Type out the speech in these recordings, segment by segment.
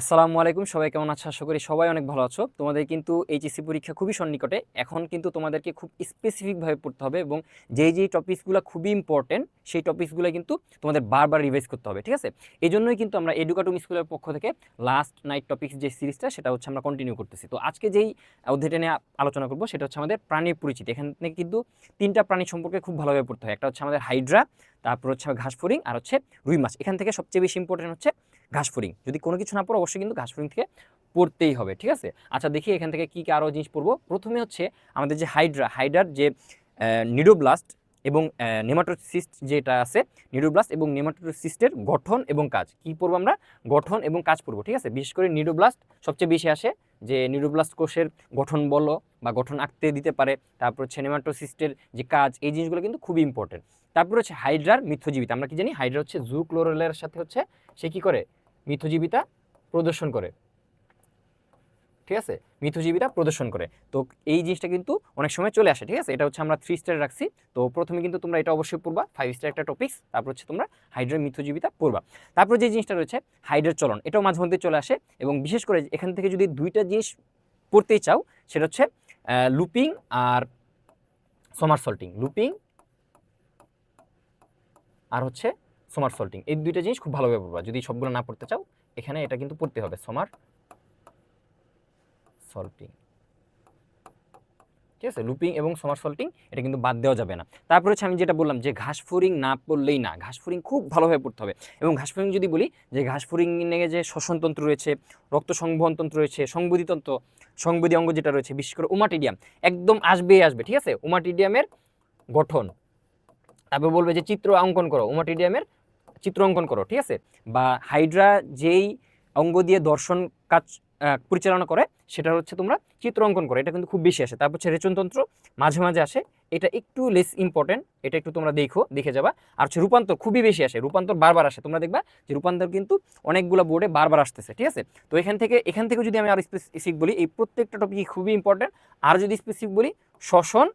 আসসালামু আলাইকুম, সবাই কেমন আছো? আশা করি সবাই অনেক ভালো আছো। তোমাদের কিন্তু এইচএসসি পরীক্ষা খুবই সন্নিকটে। এখন কিন্তু তোমাদেরকে খুব স্পেসিফিকভাবে পড়তে হবে এবং যেই যেই টপিকসগুলো খুবই ইম্পর্টেন্ট সেই টপিকসগুলো কিন্তু তোমাদের বারবার রিভাইজ করতে হবে, ঠিক আছে? এই জন্যই কিন্তু আমরা এডুকাটুম স্কুলের পক্ষ থেকে লাস্ট নাইট টপিক্স যে সিরিজটা সেটা হচ্ছে আমরা কন্টিনিউ করতেছি। তো আজকে যেই অধ্যায়টা নিয়ে আলোচনা করব, সেটা হচ্ছে আমাদের প্রাণীর পরিচিতি। এখান থেকে কিন্তু তিনটা প্রাণী সম্পর্কে খুব ভালোভাবে পড়তে হয়। একটা হচ্ছে আমাদের হাইড্রা তারপর হচ্ছে ঘাসফড়িং আর হচ্ছে রুই মাছ। এখান থেকে সবচেয়ে বেশি ইম্পর্টেন্ট হচ্ছে ঘাসফড়িং যদি কোনো কিছু না পড়ো, অবশ্যই কিন্তু ঘাসফড়িং থেকে পড়তেই হবে, ঠিক আছে? আচ্ছা দেখি এখান থেকে কী কী আরও জিনিস পড়ব। প্রথমে হচ্ছে আমাদের যে হাইড্রা, হাইড্রার যে নিডোব্লাস্ট এবং নেমাটোসিস্ট যেটা আছে নিডোব্লাস্ট এবং নেমাটোসিস্টের গঠন এবং কাজ। কি পড়ব আমরা? গঠন এবং কাজ পড়ব, ঠিক আছে? বিশেষ করে নিডোব্লাস্ট সবচেয়ে বেশি আসে যে নিডোব্লাস্ট কোষের গঠন বলো বা গঠন আঁকতে দিতে পারে। তারপর হচ্ছে নেমাটোসিস্টের যে কাজ, এই জিনিসগুলো কিন্তু খুবই ইম্পর্টেন্ট তারপর হচ্ছে হাইড্রার মিথ্যজীবিতা আমরা কি জানি? হাইড্রা হচ্ছে জু ক্লোরোলের সাথে হচ্ছে, সে কি করে? মিথ্যজীবিতা প্রদর্শন করে। ঠিক আছে? মিথ্যজীবিতা প্রদর্শন করে। তো এই জিনিসটা কিন্তু অনেক সময় চলে আসে, ঠিক আছে? এটা হচ্ছে আমরা থ্রি স্টার রাখছি। তো প্রথমে কিন্তু তোমরা এটা অবশ্যই পড়বা ফাইভ স্টার একটা টপিক্স তারপর হচ্ছে তোমরা হাইড্রার মিথ্যজীবিতা পড়বা। তারপর যে জিনিসটা রয়েছে হাইড্রার চলন, এটাও মাঝে মধ্যে চলে আসে এবং বিশেষ করে এখান থেকে যদি দুইটা জিনিস পড়তেই চাও, সেটা হচ্ছে লুপিং আর সমার সল্টিং লুপিং আর হচ্ছে সমার সল্টিং এই দুইটা জিনিস খুব ভালোভাবে পড়বা। যদি সবগুলো না পড়তে চাও, এখানে এটা কিন্তু পড়তে হবে, সমার সল্টিং ঠিক আছে? লুপিং এবং সমার সল্টিং এটা কিন্তু বাদ দেওয়া যাবে না। তারপরে হচ্ছে আমি যেটা বললাম যে ঘাস ফরিং না পড়লেই না, ঘাস ফরিং খুব ভালোভাবে পড়তে হবে। এবং ঘাস ফরিং যদি বলি, যে ঘাস ফরিং নিয়ে যে শ্বসনতন্ত্র রয়েছে, রক্ত সংবহন তন্ত্র রয়েছে সংবদিতন্ত্র সংবদি অঙ্গ যেটা রয়েছে, বিশেষ করে উমাটিডিয়াম, একদম আসবেই আসবে, ঠিক আছে? উমাটিডিয়ামের গঠন। তারপর বলবে যে চিত্র অঙ্কন করো, উমাটিডিয়ামের চিত্র অঙ্কন করো, ঠিক আছে? বা হাইড্রা যেই অঙ্গ দিয়ে দর্শন কাজ পরিচালনা করে, সেটা হচ্ছে তোমরা চিত্র অঙ্কন করো, এটা কিন্তু খুব বেশি আসে। তারপর হচ্ছে রেচনতন্ত্র মাঝে মাঝে আসে, এটা একটু লেস ইম্পর্টেন্ট এটা একটু তোমরা দেখো, দেখে যাবা। আর হচ্ছে রূপান্তর খুবই বেশি আসে, রূপান্তর বারবার আসে, তোমরা দেখবা যে রূপান্তর কিন্তু অনেকগুলো বোর্ডে বারবার আসতেছে, ঠিক আছে? তো এখান থেকে এখান থেকে যদি আমি আর স্পেসিফিক বলি, এই প্রত্যেকটা টপিক খুবই ইম্পর্টেন্ট আর যদি স্পেসিফিক বলি, শ্বসন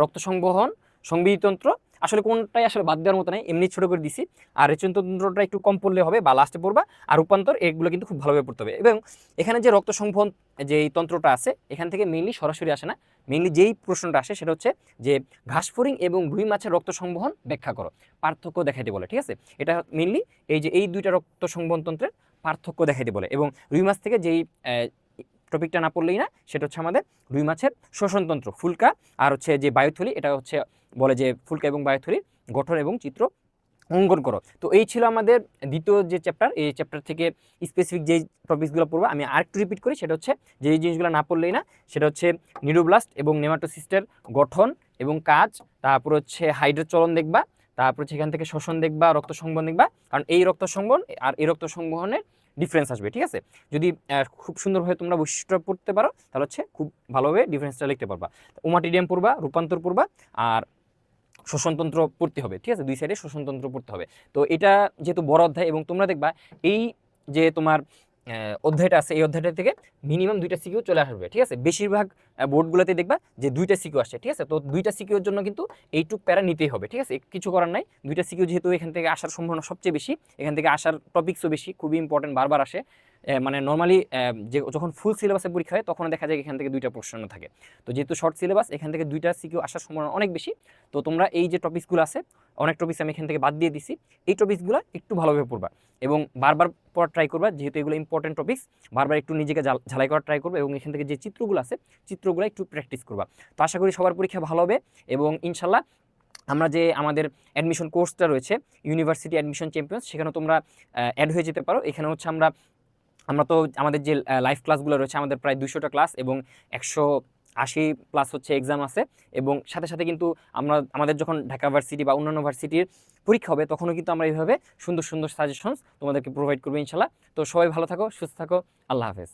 রক্ত সংবহন সংবিধিতন্ত্র আসলে কোনটাই আসলে বাদ দেওয়ার মতো নেই। এমনি ছোটো করে দিছি। আর রেচনতন্ত্রটা একটু কম পড়লে হবে, বা লাস্টে পড়বা। আর রূপান্তর, এগুলো কিন্তু খুব ভালোভাবে পড়তে হবে। এবং এখানে যে রক্ত সংবহন, যে এই তন্ত্রটা আছে, এখান থেকে মেইনলি সরাসরি আসে না। মেইনলি যেই প্রশ্নটা আসে, সেটা হচ্ছে যে ঘাসফড়িং এবং রুই মাছের রক্ত সংবহন ব্যাখ্যা করো। পার্থক্য দেখাইতে বলে, ঠিক আছে? এটা মেইনলি এই যে এই দুইটা রক্ত সংবহন তন্ত্রের পার্থক্য দেখাইতে বলে। এবং রুই মাছ থেকে যেই টপিকটা না পড়লেই না, সেটা হচ্ছে আমাদের রুই মাছের শোষণতন্ত্র ফুলকা। আর হচ্ছে যে বায়ুথলি, এটা হচ্ছে বলে যে ফুলকা এবং বায়ুথলির গঠন এবং চিত্র অঙ্কন করো। তো এই ছিল আমাদের দ্বিতীয় যে চ্যাপ্টার এই চ্যাপ্টার থেকে স্পেসিফিক যেই টপিকসগুলো পড়ব, আমি আরেকটু রিপিট করি, সেটা হচ্ছে যে জিনিসগুলো না পড়লেই না, সেটা হচ্ছে নিউরোব্লাস্ট এবং নেমাটোসিস্টের গঠন এবং কাজ, তারপর হচ্ছে হাইড্রোচলন চলন দেখবা, তারপর এখান থেকে শ্বসন দেখবা, রক্ত সংবহন দেখবা, কারণ এই রক্ত সংবহন আর এই রক্ত সংবহনের ডিফারেন্স আসবে, ঠিক আছে? যদি খুব সুন্দরভাবে তোমরা বৈশিষ্ট্য পড়তে পারো, তাহলে হচ্ছে খুব ভালোভাবে ডিফারেন্সটা লিখতে পারবা। ওমাটিডিয়াম পড়বা, রূপান্তর পড়বা, আর শ্বসনতন্ত্র পড়তে হবে, ঠিক আছে? দুই সাইডে শোষণতন্ত্র পড়তে হবে। তো এটা যেহেতু বড় অধ্যায় এবং তোমরা দেখবা এই যে তোমার অধ্যায়টা আছে, এই অধ্যায়টা থেকে মিনিমাম দুইটা সিকিউ চলে আসবে, ঠিক আছে? বেশিরভাগ বোর্ডগুলোতে দেখবা যে দুইটা সিকিউ আসে, ঠিক আছে? তো দুইটা সিকিউর জন্য কিন্তু এইটুক প্যারা নিতেই হবে, ঠিক আছে? কিছু করার নাই। দুইটা সিকিউ যেহেতু এখান থেকে আসার সম্ভাবনা সবচেয়ে বেশি, এখান থেকে আসার টপিক্সও বেশি, খুবই ইম্পর্টেন্ট বারবার আসে। মানে নর্মালি যে যখন ফুল সিলেবাসে পরীক্ষা হয়, তখন দেখা যায় এখান থেকে দুইটা প্রশ্ন থাকে। তো যেহেতু শর্ট সিলেবাস এখান থেকে দুইটা সিকিউ আসার সম্ভাবনা অনেক বেশি। তো তোমরা এই যে টপিকসগুলো আছে, অনেক টপিক্স আমি এখান থেকে বাদ দিয়ে দিছি, এই টপিকসগুলো একটু ভালোভাবে পড়বা এবং বারবার পড়া ট্রাই করবা, যেহেতু এগুলো ইম্পর্টেন্ট টপিক্স বারবার একটু নিজেকে ঝাল- ঝালাই করার ট্রাই করবে এবং এখান থেকে যে চিত্রগুলো আছে, চিত্রগুলো একটু প্র্যাকটিস করবা। তো আশা করি সবার পরীক্ষা ভালো হবে এবং ইনশাল্লাহ আমরা যে আমাদের অ্যাডমিশন কোর্সটা রয়েছে ইউনিভার্সিটি অ্যাডমিশন চ্যাম্পিয়ন্স সেখানে তোমরা অ্যাড হয়ে যেতে পারো। এখানে হচ্ছে আমরা আমরা তো আমাদের যে লাইভ ক্লাসগুলো রয়েছে, আমাদের প্রায় দুশোটা ক্লাস এবং একশো আশি প্লাস হচ্ছে এক্সাম আছে এবং সাথে সাথে কিন্তু আমরা, আমাদের যখন ঢাকা ভার্সিটি বা অন্যান্য ভার্সিটির পরীক্ষা হবে, তখনও কিন্তু আমরা এইভাবে সুন্দর সুন্দর সাজেশনস তোমাদেরকে প্রোভাইড করব ইনশাল্লাহ। তো সবাই ভালো থাকো, সুস্থ থাকো, আল্লাহ হাফেজ।